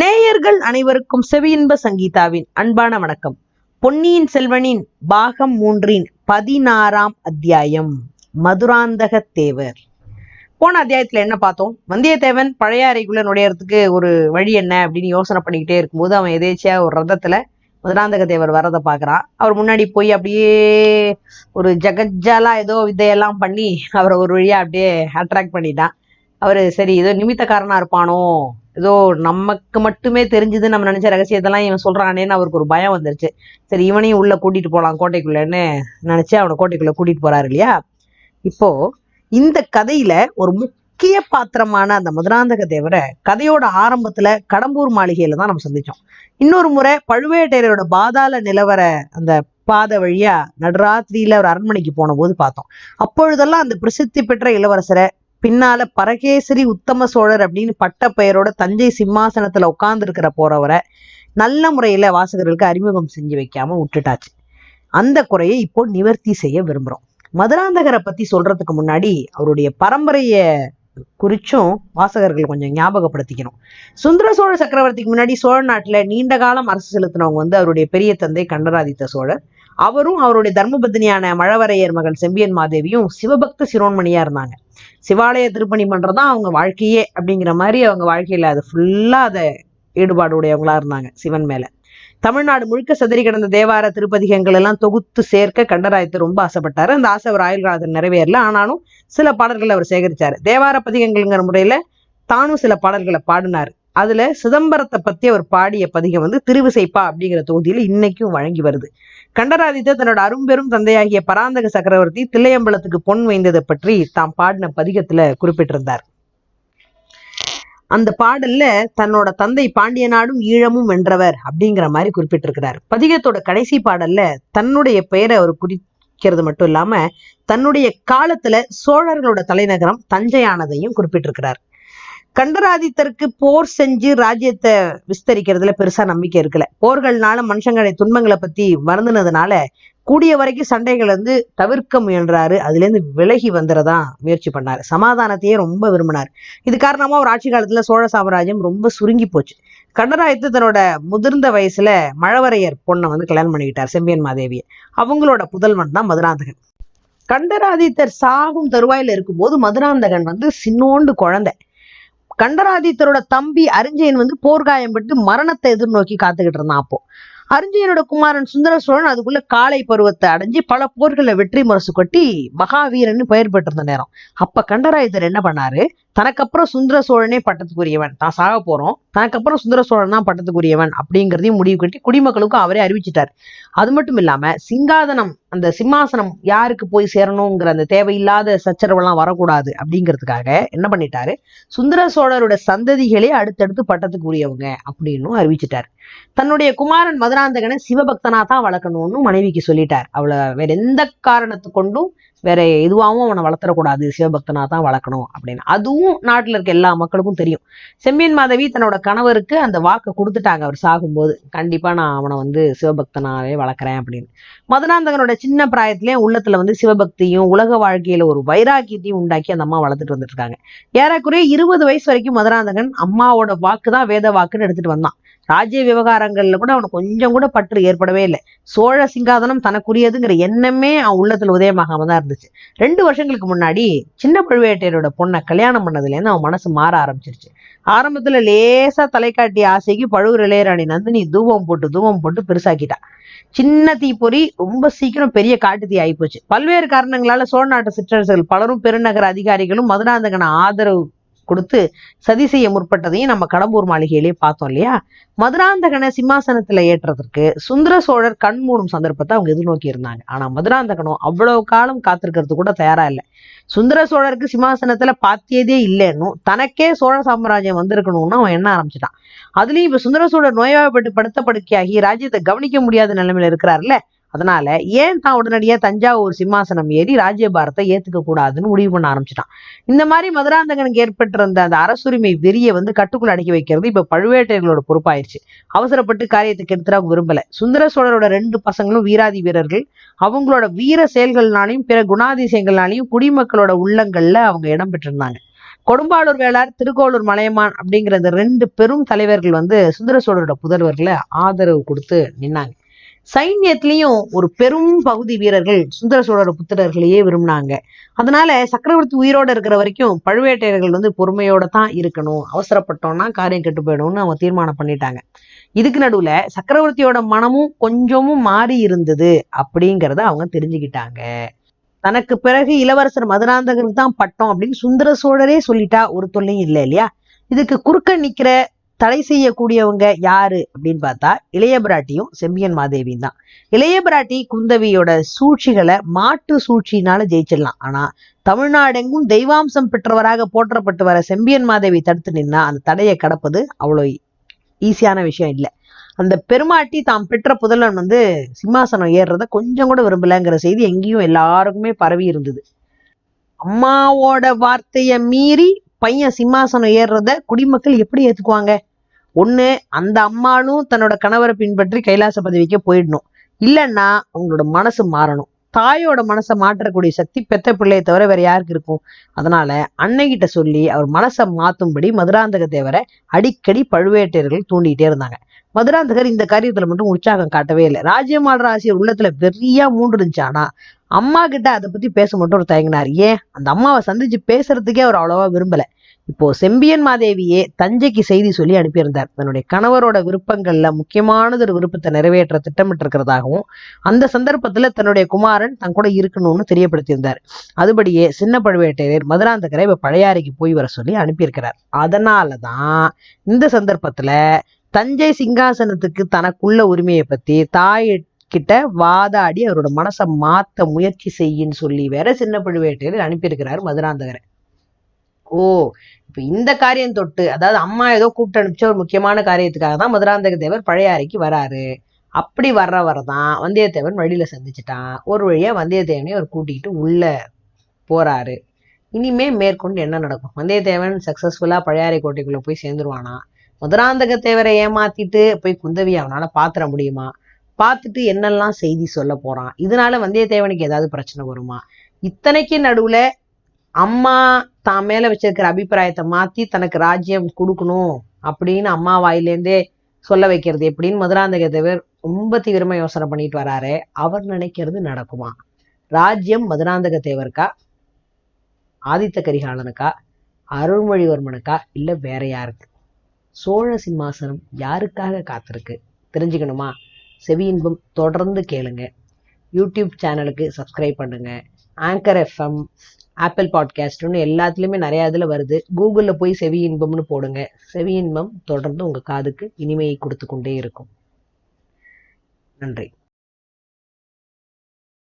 நேயர்கள் அனைவருக்கும் செவியின்ப சங்கீதாவின் அன்பான வணக்கம். பொன்னியின் செல்வனின் பாகம் மூன்றின் பதினாறாம் அத்தியாயம். மதுராந்தக தேவர். போன அத்தியாயத்துல என்ன பார்த்தோம்? வந்தியத்தேவன் பழைய அறைக்குள்ள நுழையறதுக்கு ஒரு வழி என்ன அப்படின்னு யோசனை பண்ணிக்கிட்டே இருக்கும்போது அவன் எதேச்சியா ஒரு ரதத்துல மதுராந்தக தேவர் வரதை பார்க்கறான் அவர் முன்னாடி போய் அப்படியே ஒரு ஜகஜாலா ஏதோ வித்தையெல்லாம் பண்ணி அவரை ஒரு வழியா அப்படியே அட்ராக்ட் பண்ணிட்டான். அவரு சரி ஏதோ நிமித்தக்காரனா இருப்பானோ ஏதோ நமக்கு மட்டுமே தெரிஞ்சது நம்ம நினைச்ச ரகசியத்தெல்லாம் இவன் சொல்றானேன்னு அவருக்கு ஒரு பயம் வந்துருச்சு. சரி இவனையும் உள்ள கூட்டிட்டு போலாம் கோட்டைக்குள்ளேன்னு நினைச்சு அவனை கோட்டைக்குள்ள கூட்டிட்டு போறாரு இல்லையா? இப்போ இந்த கதையில ஒரு முக்கிய பாத்திரமான அந்த மதுராந்தக தேவரை கதையோட ஆரம்பத்துல கடம்பூர் மாளிகையில தான் நம்ம சந்திச்சோம். இன்னொரு முறை பழுவேட்டையரோட பாதாள நிலவர அந்த பாதை வழியா நடுராத்திரியில ஒரு அரண்மனைக்கு போன போது பார்த்தோம். அப்பொழுதெல்லாம் அந்த பிரசித்தி பெற்ற இளவரசரை பின்னால பரகேசரி உத்தம சோழர் அப்படின்னு பட்ட பெயரோட தஞ்சை சிம்மாசனத்துல உட்கார்ந்துருக்கிற போறவரை நல்ல முறையில வாசகர்களுக்கு அறிமுகம் செஞ்சு வைக்காம விட்டுட்டாச்சு. அந்த குறையை இப்போ நிவர்த்தி செய்ய விரும்புறோம். மதுராந்தகரை பத்தி சொல்றதுக்கு முன்னாடி அவருடைய பரம்பரைய குறிச்சும் வாசகர்கள் கொஞ்சம் ஞாபகப்படுத்திக்கணும். சுந்தர சோழ சக்கரவர்த்திக்கு முன்னாடி சோழ நாட்டுல நீண்ட காலம் அரசு செலுத்தினவங்க வந்து அவருடைய பெரிய தந்தை கண்டராதித்த சோழர். அவரும் அவருடைய தர்மபத்தினியான மழவரையர் மகள் செம்பியன் மாதேவியும் சிவபக்த சிரோன்மணியா இருந்தாங்க. சிவாலய திருப்பணி பண்றதுதான் அவங்க வாழ்க்கையே அப்படிங்கிற மாதிரி அவங்க வாழ்க்கையில அது ஃபுல்லா அதை ஈடுபாடு உடையவங்களா இருந்தாங்க சிவன் மேல. தமிழ்நாடு முழுக்க சதுரி கிடந்த தேவார திருப்பதிகங்கள் எல்லாம் தொகுத்து சேர்க்க கண்டராயத்து ரொம்ப ஆசைப்பட்டாரு. அந்த ஆசை அவர் ஆயுள் காலத்தில் நிறைவேறல. ஆனாலும் சில பாடல்களை அவர் சேகரிச்சாரு. தேவார பதிகங்கள்ங்கிற முறையில தானும் சில பாடல்களை பாடினாரு. அதுல சிதம்பரத்தை பத்தி அவர் பாடிய பதிகம் வந்து திருவிசைப்பா அப்படிங்கிற தொகுதியில இன்னைக்கும் வழங்கி வருது. கண்டராதித்த தன்னோட அரும்பெரும் தந்தையாகிய பராந்தக சக்கரவர்த்தி தில்லையம்பலத்துக்கு பொன் வைந்ததை பற்றி தாம் பாடின பதிகத்துல குறிப்பிட்டிருந்தார். அந்த பாடல்ல தன்னோட தந்தை பாண்டிய நாடும் ஈழமும் வென்றவர் அப்படிங்கிற மாதிரி குறிப்பிட்டிருக்கிறார். பதிகத்தோட கடைசி பாடல்ல தன்னுடைய பெயரை அவர் குறிக்கிறது மட்டும் இல்லாம தன்னுடைய காலத்துல சோழர்களோட தலைநகரம் தஞ்சையானதையும் குறிப்பிட்டிருக்கிறார். கண்டராதித்தருக்கு போர் செஞ்சு ராஜ்யத்தை விஸ்தரிக்கிறதுல பெருசா நம்பிக்கை இருக்கல. போர்கள்னால மனுஷங்களை துன்பங்களை பத்தி மறந்துனதுனால கூடிய வரைக்கும் சண்டைகள் வந்து தவிர்க்க முயன்றாரு அதுல இருந்து விலகி வந்துறதா முயற்சி பண்ணாரு. சமாதானத்தையே ரொம்ப விரும்பினார். இது காரணமா ஒரு ஆட்சி காலத்துல சோழ சாம்ராஜ்யம் ரொம்ப சுருங்கி போச்சு. கண்டராயத்து தன்னோட முதிர்ந்த வயசுல மழவரையர் பொண்ணை வந்து கல்யாணம் பண்ணிக்கிட்டார் செம்பியன் மாதேவியை. அவங்களோட புதல்வன் தான் மதுராந்தகன். கண்டராதித்தர் சாகும் தருவாயில இருக்கும்போது மதுராந்தகன் வந்து சின்னோண்டு குழந்தை. கண்டராதித்தரோட தம்பி அரிஞ்சயன் வந்து போர்க்காயம் பட்டு மரணத்தை எதிர்நோக்கி காத்துக்கிட்டு இருந்தான் அப்போ. அரிஞ்சயனோட குமாரன் சுந்தர சோழன் அதுக்குள்ள காலை பருவத்தை அடைஞ்சு பல போர்களை வெற்றி முரசு கொட்டி மகாவீரன் பெயர் பெற்றிருந்த நேரம். அப்ப கண்டராயத்தர் என்ன பண்ணாரு? தனக்கப்புறம் சுந்தர சோழனே பட்டத்துக்குரியவன். தான் சாக போறோம். தனக்கப்புறம் சுந்தர சோழன் தான் பட்டத்துக்குரியவன் அப்படிங்கிறதையும் முடிவு கட்டி குடிமக்களுக்கும் அவரே அறிவிச்சிட்டார். அது மட்டும் இல்லாம சிங்காதனம் அந்த சிம்மாசனம் யாருக்கு போய் சேரணுங்கிற அந்த தேவையில்லாத சச்சரவெல்லாம் வரக்கூடாது அப்படிங்கிறதுக்காக என்ன பண்ணிட்டாரு? சுந்தர சோழரோட சந்ததிகளே அடுத்தடுத்து பட்டத்துக்கு உரியவங்க அப்படின்னு அறிவிச்சிட்டார். தன்னுடைய குமாரன் மதுராந்தகனை சிவபக்தனா தான் வளர்க்கணும்னு மனைவிக்கு சொல்லிட்டார். அவளை வேற எந்த காரணத்து கொண்டும் வேற எதுவாகவும் அவனை வளர்த்தரக்கூடாது சிவபக்தனா தான் வளர்க்கணும் அப்படின்னு. அதுவும் நாட்டில் இருக்க எல்லா மக்களுக்கும் தெரியும். செம்பியன் மாதவி தன்னோட கணவருக்கு அந்த வாக்கை கொடுத்துட்டாங்க அவர் சாகும்போது. கண்டிப்பா நான் அவனை வந்து சிவபக்தனாவே வளர்க்குறேன் அப்படின்னு. மதுராந்தகனோட சின்ன பிராயத்திலேயே உள்ளத்துல வந்து சிவபக்தியும் உலக வாழ்க்கையில ஒரு வைராக்கியத்தையும் உண்டாக்கி அந்த அம்மா வளர்த்துட்டு வந்துட்டு இருக்காங்க. ஏறக்குறைய இருபது வயசு வரைக்கும் மதுராந்தகன் அம்மாவோட வாக்கு தான் வேத வாக்குன்னு எடுத்துட்டு வந்தான். ராஜ்ய விவகாரங்கள்ல கூட அவனுக்கு கொஞ்சம் கூட பற்று ஏற்படவே இல்லை. சோழ சிங்காதனம் தனக்குரியதுங்கிற எண்ணமே அவன் உள்ளத்துல உதயமாகாம தான் இருந்துச்சு. ரெண்டு வருஷங்களுக்கு முன்னாடி சின்ன பழுவேட்டையரோட பொண்ணை கல்யாணம் பண்ணதுலேருந்து அவன் மனசு மாற ஆரம்பிச்சிருச்சு. ஆரம்பத்துல லேசா தலைக்காட்டி ஆசைக்கு பழுவூர் இளையராணி நந்தினி தூபம் போட்டு தூபம் போட்டு பெருசாக்கிட்டா. சின்ன தீப்பொறி ரொம்ப சீக்கிரம் பெரிய காட்டு தீ ஆயிப்போச்சு. பல்வேறு காரணங்களால சோழ நாட்டு சிற்றரசுகள் பலரும் பெருநகர அதிகாரிகளும் மதுராந்தகன ஆதரவு கொடுத்து சதி செய்ய முற்பட்டதையும் நம்ம கடம்பூர் மாளிகையிலேயே பார்த்தோம் இல்லையா? மதுராந்தகனை சிம்மாசனத்துல ஏற்றுறதுக்கு சுந்தர சோழர் கண் மூடும் சந்தர்ப்பத்தை அவங்க எதிர்நோக்கி இருந்தாங்க. ஆனா மதுராந்தகனும் அவ்வளவு காலம் காத்திருக்கிறது கூட தயாரா இல்லை. சுந்தர சோழருக்கு சிம்மாசனத்துல பாத்தியதே இல்லைன்னு தனக்கே சோழ சாம்ராஜ்யம் வந்திருக்கணும்னு அவன் என்ன ஆரம்பிச்சிட்டான். அதுலயும் இப்ப சுந்தர சோழர் நோயாவப்பட்டு படுத்த படுக்கையாகி ராஜ்யத்தை கவனிக்க முடியாத நிலைமையில இருக்கிறாருல்ல அதனால ஏன் தான் உடனடியா தஞ்சாவூர் சிம்மாசனம் ஏறி ராஜ்யபாரத்தை ஏத்துக்க கூடாதுன்னு முடிவு பண்ண ஆரம்பிச்சிட்டான். இந்த மாதிரி மதுராந்தகனுக்கு ஏற்பட்டிருந்த அந்த அரசுரிமை வெறியை வந்து கட்டுக்குள்ள அடக்கி வைக்கிறது இப்ப பழுவேட்டையர்களோட பொறுப்பாயிருச்சு. அவசரப்பட்டு காரியத்துக்கு எடுத்துட விரும்பல. சுந்தர சோழரோட ரெண்டு பசங்களும் வீராதி வீரர்கள். அவங்களோட வீர செயல்கள்னாலையும் பிற குணாதிசயங்கள்னாலையும் குடிமக்களோட உள்ளங்கள்ல அவங்க இடம் பெற்றிருந்தாங்க. கொடும்பாளூர் வேளார் திருக்கோளூர் மலையமான் அப்படிங்கிற இந்த ரெண்டு பெரும் தலைவர்கள் வந்து சுந்தர சோழரோட புதல்வர்களை ஆதரவு கொடுத்து நின்னாங்க. சைன்யத்திலையும் ஒரு பெரும் பகுதி வீரர்கள் சுந்தர சோழர் புத்திரர்களையே விரும்பினாங்க. அதனால சக்கரவர்த்தி உயிரோட இருக்கிற வரைக்கும் பழுவேட்டையர்கள் வந்து பொறுமையோட தான் இருக்கணும். அவசரப்பட்டோம்னா காரியம் கெட்டு போயிடும்னு அவங்க தீர்மானம் பண்ணிட்டாங்க. இதுக்கு நடுவுல சக்கரவர்த்தியோட மனமும் கொஞ்சமும் மாறி இருந்தது அப்படிங்கிறத அவங்க தெரிஞ்சுக்கிட்டாங்க. தனக்கு பிறகு இளவரசர் மதுராந்தகருக்கு தான் பட்டம் அப்படின்னு சுந்தர சோழரே சொல்லிட்டா ஒரு தொல்லையும் இல்லை இல்லையா? இதுக்கு குறுக்க நிக்கிற தடை செய்யக்கூடியவங்க யாரு அப்படின்னு பார்த்தா இளைய பிராட்டியும் செம்பியன் மாதேவியும் தான். இளைய பிராட்டி குந்தவியோட சூழ்ச்சிகளை மாற்று சூழ்ச்சியினால ஜெயிச்சிடலாம். ஆனா தமிழ்நாடெங்கும் தெய்வாம்சம் பெற்றவராக போற்றப்பட்டு வர செம்பியன் மாதேவி தடுத்து நின்னா அந்த தடையை கடப்பது அவ்வளோ ஈஸியான விஷயம் இல்லை. அந்த பெருமாட்டி தாம் பெற்ற புதலன் வந்து சிம்மாசனம் ஏறுறத கொஞ்சம் கூட விரும்பலங்கிற செய்தி எங்கேயும் எல்லாருக்குமே பரவி இருந்தது. அம்மாவோட வார்த்தையை மீறி பையன் சிம்மாசனம் ஏறுறத குடிமக்கள் எப்படி ஏத்துக்குவாங்க? ஒண்ணு அந்த அம்மாளும் தன்னோட கணவரை பின்பற்றி கைலாச பதவிக்கு போயிடணும். இல்லைன்னா அவங்களோட மனசு மாறணும். தாயோட மனசை மாற்றக்கூடிய சக்தி பெத்த பிள்ளையை தவிர வேற யாருக்கு இருக்கும்? அதனால அன்னைகிட்ட சொல்லி அவர் மனசை மாத்தும்படி மதுராந்தக தேவரை அடிக்கடி பழுவேட்டையர்கள் தூண்டிகிட்டே இருந்தாங்க. மதுராந்தகர் இந்த காரியத்துல மட்டும் உற்சாகம் காட்டவே இல்லை. ராஜ்யமாள் ஆசிரியர் உள்ளத்துல பெரியா மூண்டு ஆனா அம்மா கிட்ட அதை பத்தி பேச மட்டும் ஒரு தயங்கினார். ஏன்? அந்த அம்மாவை சந்திச்சு பேசுறதுக்கே அவர் அவ்வளவா விரும்பல. இப்போ செம்பியன் மாதேவியே தஞ்சைக்கு செய்தி சொல்லி அனுப்பியிருந்தார். தன்னுடைய கணவரோட விருப்பங்கள்ல முக்கியமானது ஒரு விருப்பத்தை நிறைவேற்ற திட்டமிட்டு இருக்கிறதாகவும் அந்த சந்தர்ப்பத்துல தன்னுடைய குமாரன் தன் கூட இருக்கணும்னு தெரியப்படுத்தியிருந்தார். அதுபடியே சின்ன பழுவேட்டையர் மதுராந்தகரை இப்ப பழையாறைக்கு போய் வர சொல்லி அனுப்பியிருக்கிறார். அதனாலதான் இந்த சந்தர்ப்பத்துல தஞ்சை சிங்காசனத்துக்கு தனக்குள்ள உரிமையை பத்தி தாய் கிட்ட வாதாடி அவரோட மனசை மாத்த முயற்சி செய்யின்னு சொல்லி வேற சின்ன பழுவேட்டையர் அனுப்பியிருக்கிறார் மதுராந்தகரை. ஓ இப்ப இந்த காரியம் தொட்டு அதாவது அம்மா ஏதோ கூப்பிட்டு அனுப்பிச்ச ஒரு முக்கியமான காரியத்துக்காக தான் மதுராந்தக தேவர் பழைய அறைக்கு வராரு. அப்படி வர்ற தான் வந்தியத்தேவன் வழியில சந்திச்சிட்டான். ஒரு வழியா வந்தியத்தேவனை அவர் கூட்டிகிட்டு உள்ள போறாரு. இனிமே மேற்கொண்டு என்ன நடக்கும்? வந்தியத்தேவன் சக்சஸ்ஃபுல்லா பழையாறை கோட்டைக்குள்ள போய் சேர்ந்துருவானா? மதுராந்தக தேவரை ஏமாத்திட்டு போய் குந்தவி அவனால பார்த்துட முடியுமா? பார்த்துட்டு என்னெல்லாம் செய்தி சொல்ல போறான்? இதனால வந்தியத்தேவனுக்கு ஏதாவது பிரச்சனை வருமா? இத்தனைக்கு நடுவுல அம்மா தான் மேல வச்சிருக்கிற அபிப்பிராயத்தை மாத்தி தனக்கு ராஜ்யம் கொடுக்கணும் அப்படின்னு அம்மா வாயிலேருந்தே சொல்ல வைக்கிறது. எப்படின்னு மதுராந்தக தேவர் ரொம்ப தீவிரமா யோசனை பண்ணிட்டு வராரு. அவர் நினைக்கிறது நடக்குமா? ராஜ்யம் மதுராந்தக தேவருக்கா? ஆதித்த கரிகாலனுக்கா? அருள்மொழிவர்மனுக்கா? இல்ல வேற யாருக்கு? சோழ சிம்மாசனம் யாருக்காக காத்திருக்கு? தெரிஞ்சுக்கணுமா? செவி இன்பம் தொடர்ந்து கேளுங்க. யூடியூப் சேனலுக்கு சப்ஸ்கிரைப் பண்ணுங்க. ஆங்கர் எஃப்எம் ஆப்பிள் பாட்காஸ்ட்னு எல்லாத்துலேயுமே நிறையா இதில் வருது. கூகுளில் போய் செவி இன்பம்னு போடுங்க. செவி இன்பம் தொடர்ந்து உங்கள் காதுக்கு இனிமையை கொடுத்து கொண்டே இருக்கும். நன்றி.